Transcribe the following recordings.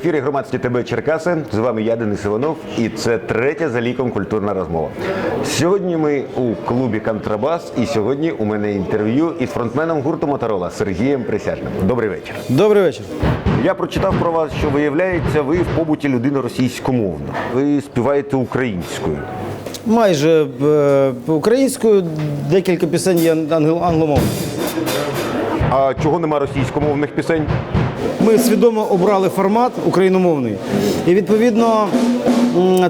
Ефірі громадські ТБ Черкаси. З вами я, Денис Іванов, і це третя за ліком культурна розмова. Сьогодні ми у клубі Контрабас, і сьогодні у мене інтерв'ю із фронтменом гурту Моторола Сергієм Присяжним. Добрий вечір. Добрий вечір. Я прочитав про вас, що виявляється, ви в побуті людина російськомовна. Ви співаєте українською. Майже е, українською декілька пісень є англ- англомовними. А чого нема російськомовних пісень? Ми свідомо обрали формат україномовний. І відповідно,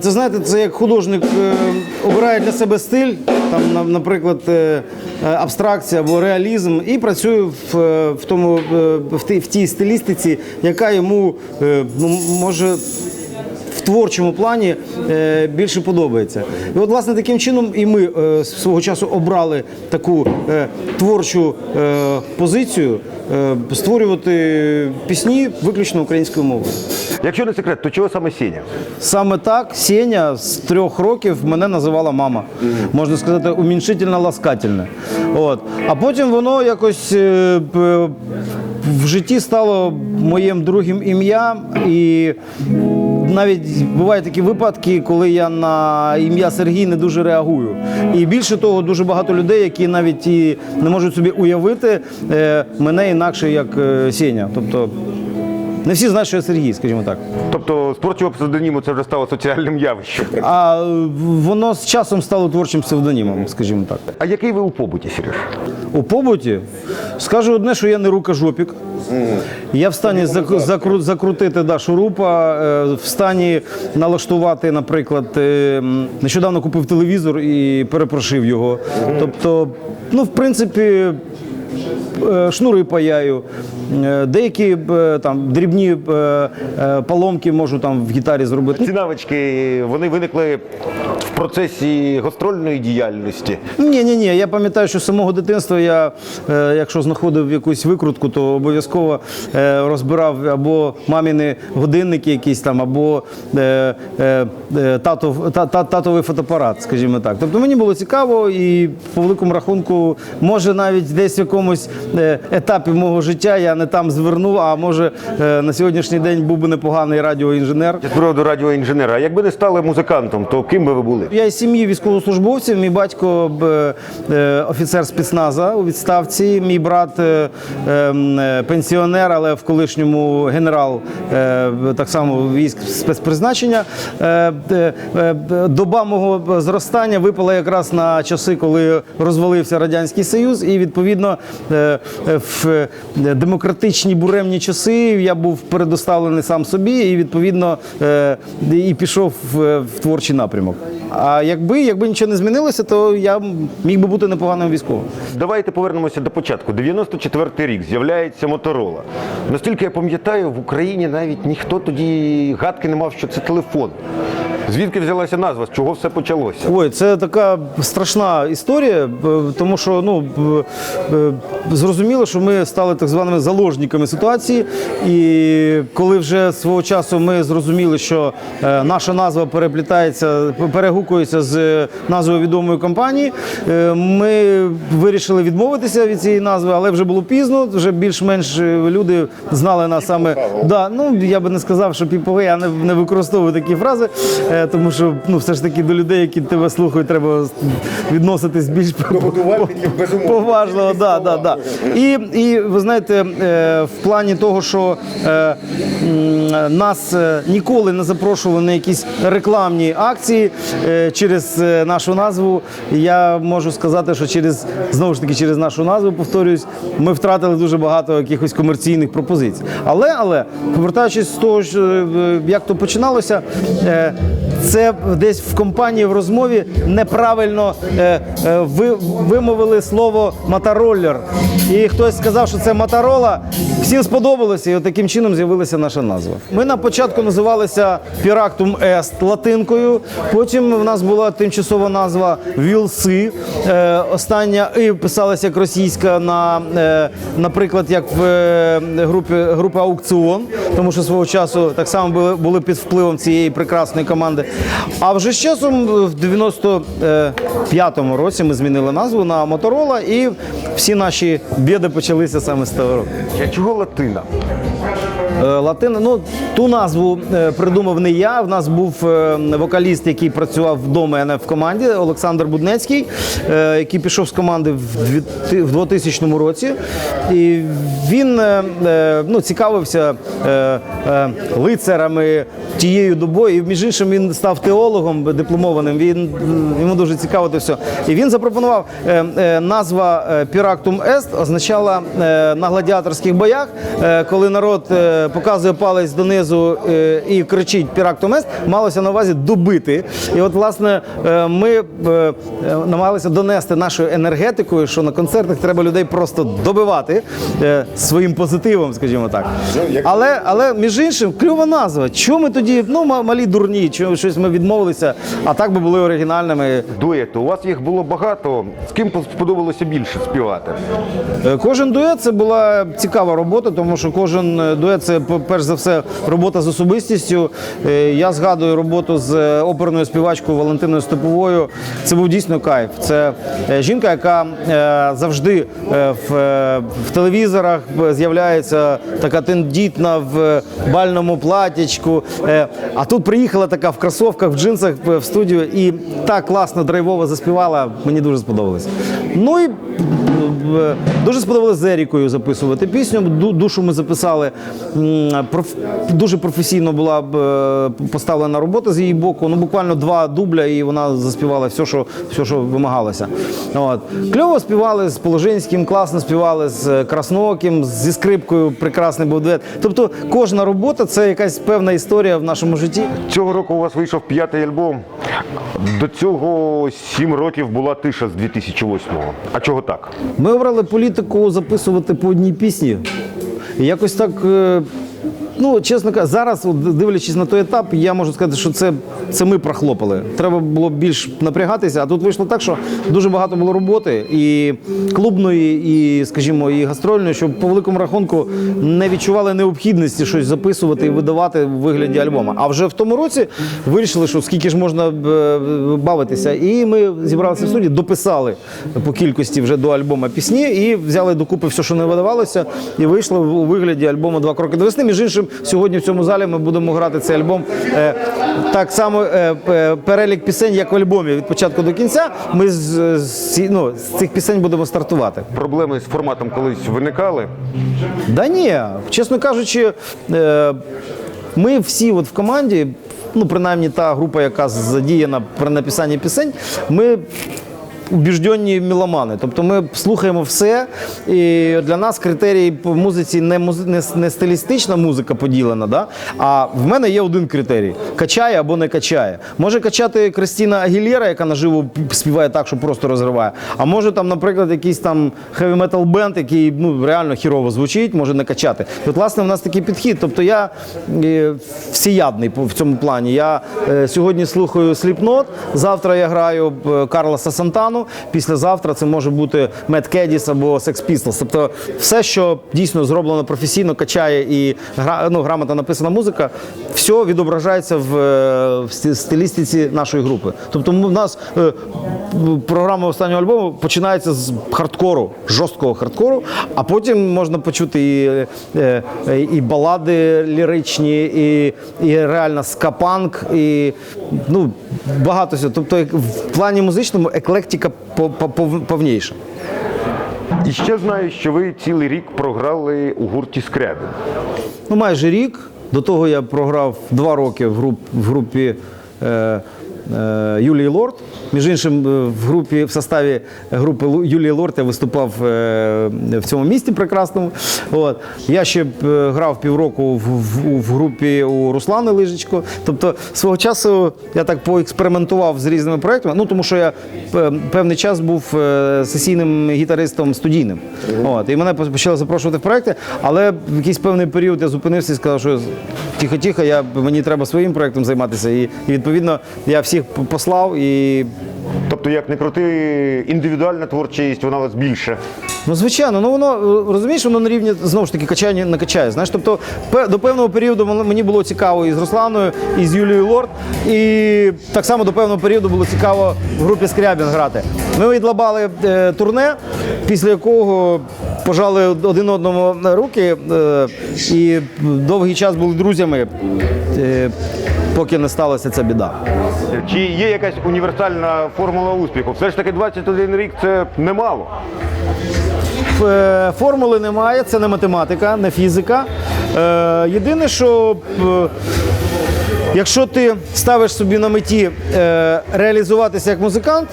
це знаєте, це як художник е, обирає для себе стиль, там, наприклад, е, е, абстракція або реалізм, і працює в, в тому в тій, стилістиці, яка йому ну, може. Творчому плані е, більше подобається. І от, власне, таким чином і ми е, свого часу обрали таку е, творчу позицію створювати пісні виключно українською мовою. Якщо не секрет, то чого саме Сеня? Саме так Сеня з трьох років мене називала мама. Можна сказати, уміншительно ласкательне. От. А потім воно якось в житті стало моїм другим ім'ям. І навіть бувають такі випадки, коли я на ім'я Сергій не дуже реагую. І більше того, дуже багато людей, які навіть і не можуть собі уявити е, мене інакше як е, Сеня. Тобто не всі знають, що я Сергій, скажімо так. Тобто з творчого псевдоніму це вже стало соціальним явищем. А воно з часом стало творчим псевдонімом, скажімо так. А який ви у побуті, Сереж? У побуті скажу одне, що я не рукожопік. Я в стані зак- закру- закрутити да, шурупа, е, в стані налаштувати, наприклад, е, нещодавно купив телевізор і перепрошив його. Тобто, ну, в принципі, шнури паяю, е, деякі е, там дрібні е, е, поломки можу там в гітарі зробити. Ці навички вони виникли в процесі гастрольної діяльності. Ні, ні, ні. Я пам'ятаю, що з самого дитинства я, е, якщо знаходив якусь викрутку, то обов'язково е, розбирав або маміни годинники якісь там, або е, е, е, татов, та, та, татовий фотоапарат, скажімо так. Тобто мені було цікаво, і по великому рахунку, може, навіть десь в якомусь е, етапі мого життя я не там звернув, а може е, на сьогоднішній день був би непоганий радіоінженер. З приводу радіоінженера. А якби не стали музикантом, то ким би ви були? Я із сім'ї військовослужбовців. Мій батько е, офіцер спецназа у відставці. Мій брат ем, пенсіонер, але в колишньому генерал так само військ спецпризначення. Доба мого зростання випала якраз на часи, коли розвалився радянський союз, і відповідно в демократичні буремні часи я був передоставлений сам собі, і відповідно е, і пішов в творчий напрямок. А якби, якби нічого не змінилося, то я міг би бути непоганим військовим. Давайте повернемося до початку. 94-й рік з'являється Моторола. Наскільки я пам'ятаю, в Україні навіть ніхто тоді гадки не мав, що це телефон. Звідки взялася назва? З чого все почалося? Ой, це така страшна історія, тому що ну б- б- зрозуміло, що ми стали так званими заложниками ситуації. І коли вже свого часу ми зрозуміли, що е, наша назва переплітається, перегукується з назвою відомої компанії, е, ми вирішили відмовитися від цієї назви, але вже було пізно. Вже більш-менш е, люди знали нас саме. Да, ну я би не сказав, що піповий, я не, не використовую такі фрази, е, тому що ну все ж таки до людей, які тебе слухають, треба відноситись більш поважно. Да, да, да. І, і ви знаєте, е, в плані того, що е, нас е, ніколи не запрошували на якісь рекламні акції через нашу назву, я можу сказати, що через знову ж таки через нашу назву, повторюсь, ми втратили дуже багато якихось комерційних пропозицій. Але, але повертаючись з того, як то починалося, це десь в компанії в розмові неправильно е, е, ви, вимовили слово мотороллер. І хтось сказав, що це моторола. Всім сподобалося, і от таким чином з'явилася наша назва. Ми на початку називалися Пірактум Ест латинкою. Потім в нас була тимчасова назва Вілси. Е, остання і писалася як російська на, е, наприклад, як в е, групі групи Аукціон, тому що свого часу так само були, були під впливом цієї прекрасної команди. А вже з часом в 95-му році ми змінили назву на Моторола, і всі наші біди почалися саме з того року. Чого латина? Е, Латина, ну ту назву е, придумав не я. В нас був е, вокаліст, який працював до мене в команді, Олександр Буднецький, який пішов з команди в дві- ти- в 2000 році. І він ну, цікавився лицарами тією добою. І між іншим він став теологом дипломованим. Він йому дуже цікаво це все. І він запропонував назва Пірактум Ест означала на гладіаторських боях, коли народ показує палець донизу е, і кричить Пірактум Ест, малося на увазі добити. І от, власне, е, ми е, намагалися донести нашою енергетикою, що на концертах треба людей просто добивати своїм позитивом, скажімо так. Але, але між іншим, кльова назва. Чому ми тоді, ну, малі дурні, чому щось ми відмовилися, а так би були оригінальними. Дуети. У вас їх було багато. З ким сподобалося більше співати? Кожен дует це була цікава робота, тому що кожен дует це перш за все робота з особистістю. Е, Я згадую роботу з е, оперною співачкою Валентиною Степовою. Це був дійсно кайф. Це е, жінка, яка завжди в, телевізорах з'являється така тендітна в бальному платячку. Е, А тут приїхала така в кросовках, в джинсах в студію і так класно драйвово заспівала. Мені дуже сподобалось. Ну і е, Дуже сподобалося з Ерікою записувати пісню. Душу ми записали. Дуже професійно була е, поставлена робота з її боку. Ну, буквально два дубля, і вона заспівала все, що, все, що вимагалося. От. Кльово співали з Положинським, класно співали з е, Краснооким, зі скрипкою прекрасний був дует. Тобто кожна робота це якась певна історія в нашому житті. Цього року у вас вийшов п'ятий альбом. До цього сім років була тиша з 2008-го. А чого так? Ми обрали політику записувати по одній пісні. І якось так. Ну, чесно кажучи, зараз, дивлячись на той етап, я можу сказати, що це, це ми прохлопали. Треба було більш напрягатися, а тут вийшло так, що дуже багато було роботи і клубної, і, скажімо, і гастрольної, що по великому рахунку не відчували необхідності щось записувати і видавати в вигляді альбома. А вже в тому році вирішили, що скільки ж можна е, бавитися. І ми зібралися в суді, дописали по кількості вже до альбома пісні і взяли докупи все, що не видавалося, і вийшло у вигляді альбому Два кроки до весни. Між іншим, сьогодні в цьому залі ми будемо грати цей альбом е, так само е, перелік пісень, як в альбомі від початку до кінця. Ми з, з, ну, з цих пісень будемо стартувати. Проблеми з форматом колись виникали. Да ні, чесно кажучи, е, ми всі от в команді, ну принаймні та група, яка задіяна при написанні пісень, ми. Убіжденні меломани. Тобто ми слухаємо все. І для нас критерій по музиці не, не, не стилістична музика поділена, да? а в мене є один критерій: качає або не качає. Може качати Кристіна Агілєра, яка наживо співає так, що просто розриває. А може там, наприклад, якийсь там heavy metal бенд, який ну, реально хірово звучить, може не качати. От, власне, в нас такий підхід. Тобто я е, всеядний в цьому плані. Я е, сьогодні слухаю Slipknot, завтра я граю е, Карлоса Сантану, післязавтра це може бути Мед Кедіс або Sex Pistols. Тобто все, що дійсно зроблено професійно, качає і гра, ну, грамотно написана музика, все відображається в, е, в стилістиці нашої групи. Тобто в нас е, програма останнього альбому починається з хардкору, жорсткого хардкору, а потім можна почути і, е, е, і балади ліричні, і, і реально скапанк, і ну, багато всього. Тобто в плані музичному еклектика повніша. І ще знаю, що ви цілий рік програли у гурті Скрябін. Ну, майже рік. До того я програв два роки в, групі. в групі е, Юлії Лорд. Між іншим, е, в групі в составі групи Юлії Лорд я виступав е, в цьому місті прекрасному. От. Я ще е, грав півроку в, в, в групі у Руслани Лижичко. Тобто свого часу я так поекспериментував з різними проектами. Ну тому що я е, певний час був е, сесійним гітаристом студійним. От. І мене почали запрошувати в проекти, але в якийсь певний період я зупинився і сказав, що тихо-тихо, я, мені треба своїм проектом займатися. І, і відповідно я всіх послав і Тобто, як не крути, індивідуальна творчість, вона у вас більше. Ну, звичайно, ну воно е, розумієш, воно на рівні знову ж таки качання не качає. Знаєш, тобто до певного періоду мені- мені було цікаво і з Русланою, і з Юлією Лорд. І так само до певного періоду було цікаво в групі Скрябін грати. Ми відлабали е, турне, після якого пожали один одному руки е, і довгий час були друзями, е, поки не сталася ця біда. Чи є якась універсальна формула успіху? Все ж таки 21 рік це немало. Е, Формули немає, це не математика, не фізика. Е, Єдине, що е, якщо ти ставиш собі на меті реалізуватися як музикант,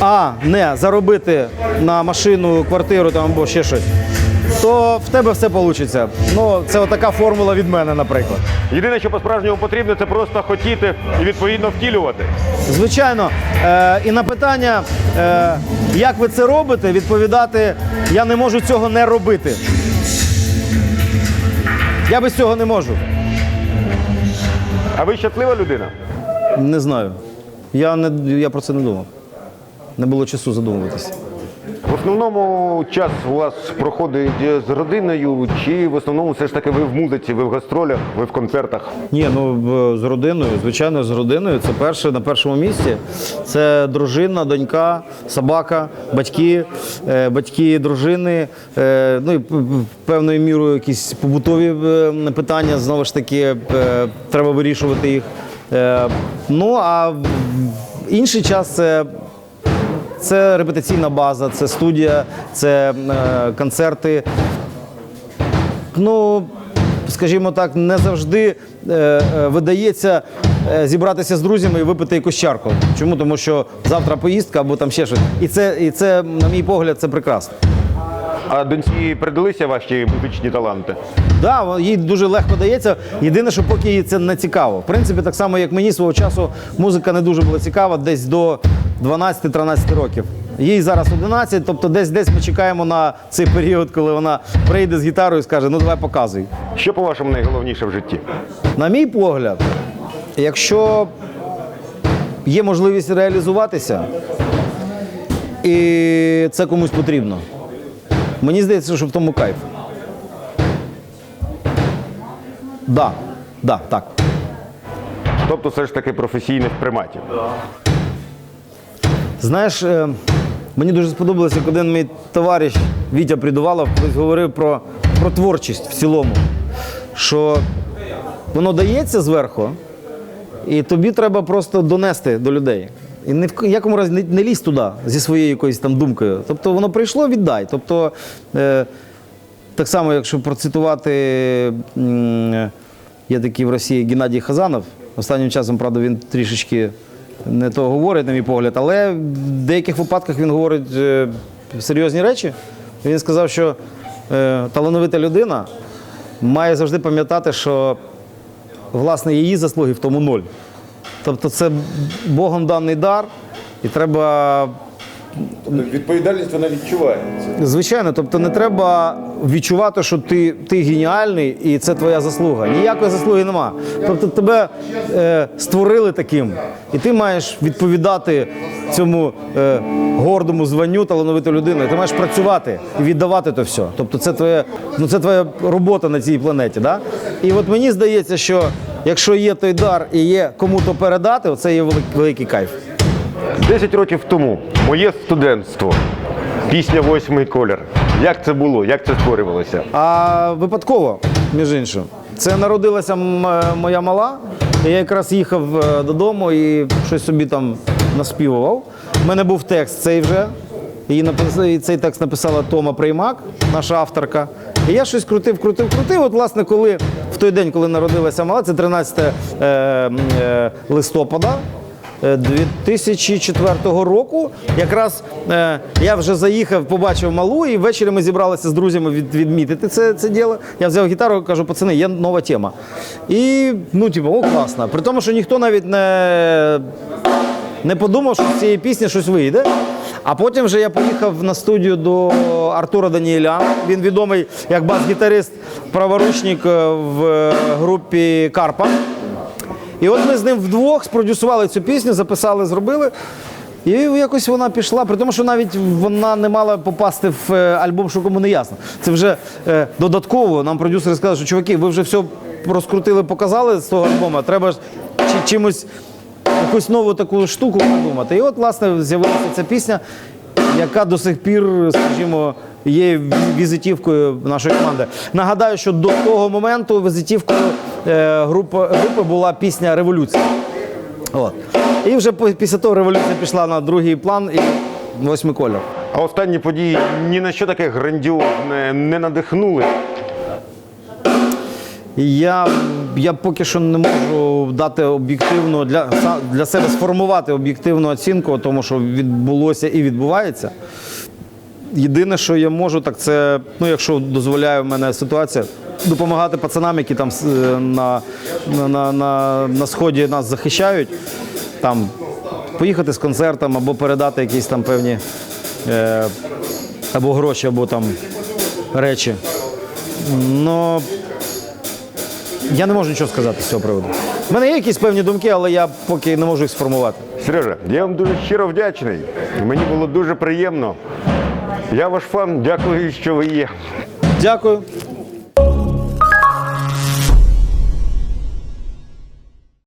а не заробити на машину, квартиру там або ще щось, то в тебе все вийде. Ну, це отака формула від мене, наприклад. Єдине, що по-справжньому потрібно, це просто хотіти і відповідно втілювати. Звичайно, е, і на питання, е, як ви це робите, відповідати я не можу цього не робити. Я без цього не можу. А ви щаслива людина? Не знаю. Я, не, я про це не думав. Не було часу задумуватися. В основному час у вас проходить з родиною, чи в основному все ж таки ви в музиці, ви в гастролях, ви в концертах? Ні, ну з родиною, звичайно, з родиною. Це перше на першому місці. Це дружина, донька, собака, батьки, е, батьки дружини. Е, ну і певною мірою якісь побутові е, питання. Знову ж таки, треба вирішувати їх. Ну а інший час це. Це репетиційна база, це студія, це е, концерти. Ну, скажімо так, не завжди е, е, видається зібратися з друзями і випити якусь чарку. Чому? Тому що завтра поїздка або там ще щось. І це, і це, на мій погляд, це прекрасно. А доньці передалися ваші музичні таланти? Да, їй дуже легко дається. Єдине, що поки їй це не цікаво. В принципі, так само, як мені свого часу музика не дуже була цікава, десь до 12-13 років. Їй зараз 11, тобто десь десь ми чекаємо на цей період, коли вона прийде з гітарою і скаже: ну давай показуй. Що по-вашому найголовніше в житті? На мій погляд, якщо є можливість реалізуватися, і це комусь потрібно, мені здається, що в тому кайф. Да, да, так. Тобто, все ж таки професійне в приматі. Знаєш, е, мені дуже сподобалося, як один мій товариш Вітя Придувалов колись говорив про, про творчість в цілому. Що воно дається зверху, і тобі треба просто донести до людей. І ні в якому разі не, не лізь туди зі своєю якоюсь там думкою. Тобто воно прийшло, віддай. Тобто, е, так само, якщо процитувати, є такий в Росії Геннадій Хазанов. Останнім часом, правда, він трішечки не то говорить, на мій погляд, але в деяких випадках він говорить е, серйозні речі. Він сказав, що е, талановита людина має завжди пам'ятати, що власне її заслуги в тому ноль. Тобто це Богом даний дар, і треба Відповідальність вона відчувається. Звичайно, тобто не треба відчувати, що ти, ти геніальний і це твоя заслуга. Ніякої заслуги нема. Тобто тебе е, створили таким, і ти маєш відповідати цьому е, гордому званню талановитої людини. Ти маєш працювати і віддавати то все. Тобто, це твоя, ну, це твоя робота на цій планеті. Да? І от мені здається, що якщо є той дар і є кому то передати, це є великий, кайф. Десять років тому моє студентство. Пісня Восьмий колір. Як це було? Як це створювалося? А випадково, між іншим, це народилася моя мала. Я якраз їхав е, додому і щось собі там наспівував. У мене був текст цей вже. І цей текст написала Тома Приймак, наша авторка. І я щось крутив, крутив, крутив. От, власне, коли в той день, коли народилася мала, це 13 е, е, листопада. е, 2004 року якраз е, я вже заїхав, побачив малу, і ввечері ми зібралися з друзями від, відмітити це, це діло. Я взяв гітару, кажу, пацани, є нова тема. І ну, типу, о, класно. При тому, що ніхто навіть не, не подумав, що з цієї пісні щось вийде. А потім вже я поїхав на студію до Артура Даніеля. Він відомий як бас-гітарист, праворучник е, в е, групі Карпа. І от ми з ним вдвох спродюсували цю пісню, записали, зробили. І якось вона пішла, при тому, що навіть вона не мала попасти в е, альбом, що кому не ясно. Це вже е, додатково. Нам продюсери сказали, що чуваки, ви вже все розкрутили, показали з того альбому, треба ж чи, чимось якусь нову таку штуку придумати. І от, власне, з'явилася ця пісня, яка до сих пір, скажімо, є візитівкою нашої команди. Нагадаю, що до того моменту візитівкою е, групи, групи була пісня Революція. От. І вже після того революція пішла на другий план і восьмий кольор. А останні події ні на що таке грандіозне не надихнули. Я, я поки що не можу дати об'єктивну для, для себе сформувати об'єктивну оцінку, тому що відбулося і відбувається. Єдине, що я можу, так це, ну, якщо дозволяє в мене ситуація, допомагати пацанам, які там е, на, на, на, на, сході нас захищають, там поїхати з концертом або передати якісь там певні е, або гроші, або там речі. Но я не можу нічого сказати з цього приводу. У мене є якісь певні думки, але я поки не можу їх сформувати. Сережа, я вам дуже щиро вдячний. Мені було дуже приємно. Я ваш фан, дякую, що ви є. Дякую.